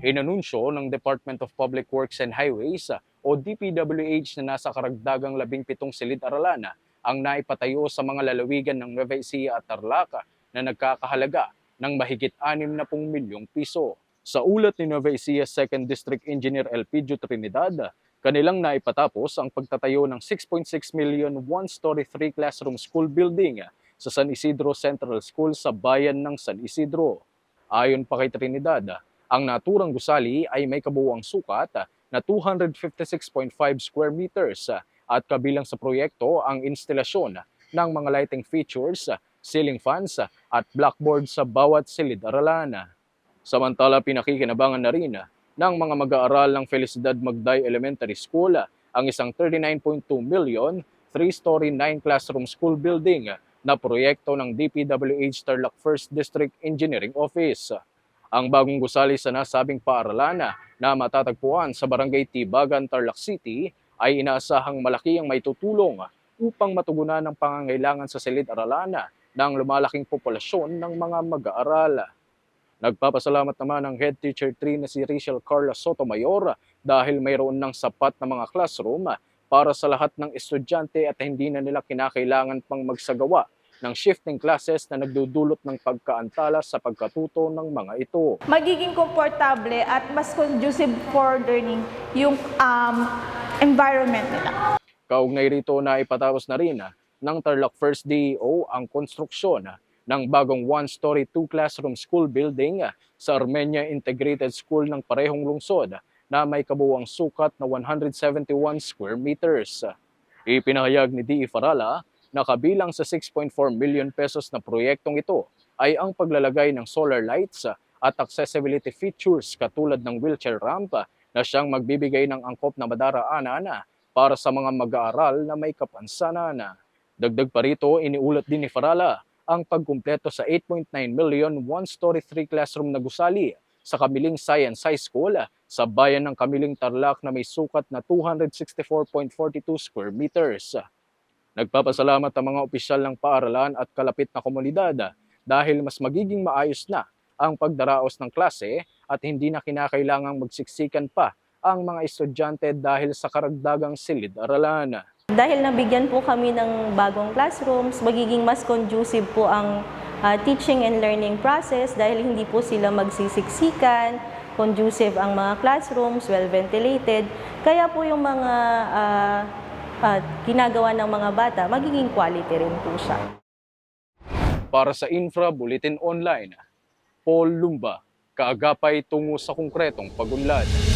Inanunsyo ng Department of Public Works and Highways o DPWH na nasa karagdagang 17 silid-aralan ang naipatayo sa mga lalawigan ng Nueva Ecija at Tarlac na nagkakahalaga ng mahigit 60 milyong piso. Sa ulat ni Nueva Ecija 2nd District Engineer Elpidio Trinidad, kanilang naipatapos ang pagtatayo ng 6.6 million one-story three-classroom school building sa San Isidro Central School sa bayan ng San Isidro. Ayon pa kay Trinidad, ang naturang gusali ay may kabuuang sukat na 256.5 square meters at kabilang sa proyekto ang instalasyon ng mga lighting features, ceiling fans at blackboard sa bawat silid-aralan. Samantala pinakikinabangan na rin ng mga mag-aaral ng Felicidad Magday Elementary School ang isang 39.2 million, 3-story 9-classroom school building na proyekto ng DPWH Tarlac 1st District Engineering Office. Ang bagong gusali sa nasabing paaralan na matatagpuan sa Barangay Tibagan, Tarlac City ay inaasahang malaki ang may tutulong upang matugunan ang pangangailangan sa silid-aralan ng lumalaking populasyon ng mga mag-aaral. Nagpapasalamat naman ang head teacher 3 na si Rachel Carla Sotomayor dahil mayroon ng sapat na mga classroom para sa lahat ng estudyante at hindi na nila kinakailangan pang magsagawa ng shifting classes na nagdudulot ng pagkaantala sa pagkatuto ng mga ito. magiging komportable at mas conducive for learning yung um, environment nila. Kaugnay rito na ipatapos na rin ah, ng Tarlac First DEO ang konstruksyon ah, ng bagong one-story two-classroom school building ah, sa Armenia Integrated School ng parehong lungsod ah, na may kabuuang sukat na 171 square meters. Ipinahayag ni D.E. Farala na kabilang sa 6.4 million pesos na proyektong ito ay ang paglalagay ng solar lights at accessibility features katulad ng wheelchair ramp na siyang magbibigay ng angkop na madaraanan para sa mga mag-aaral na may kapansanan. Dagdag pa rito, iniulat din ni Farala ang pagkumpleto sa 8.9 million one-story three-classroom na gusali sa Kamiling Science High School sa bayan ng Kamiling Tarlac na may sukat na 264.42 square meters. Nagpapasalamat ang mga opisyal ng paaralan at kalapit na komunidad dahil mas magiging maayos na ang pagdaraos ng klase at hindi na kinakailangang magsiksikan pa ang mga estudyante dahil sa karagdagang silid-aralan. Dahil nabigyan po kami ng bagong classrooms, magiging mas conducive po ang ah, teaching and learning process dahil hindi po sila magsisiksikan, conducive ang mga classrooms, well ventilated. Kaya po yung mga ah, ah, ginagawa ng mga bata, magiging quality rin po siya. Para sa Infra Bulletin Online, Paul Lumba, kaagapay tungo sa konkretong pagunlad.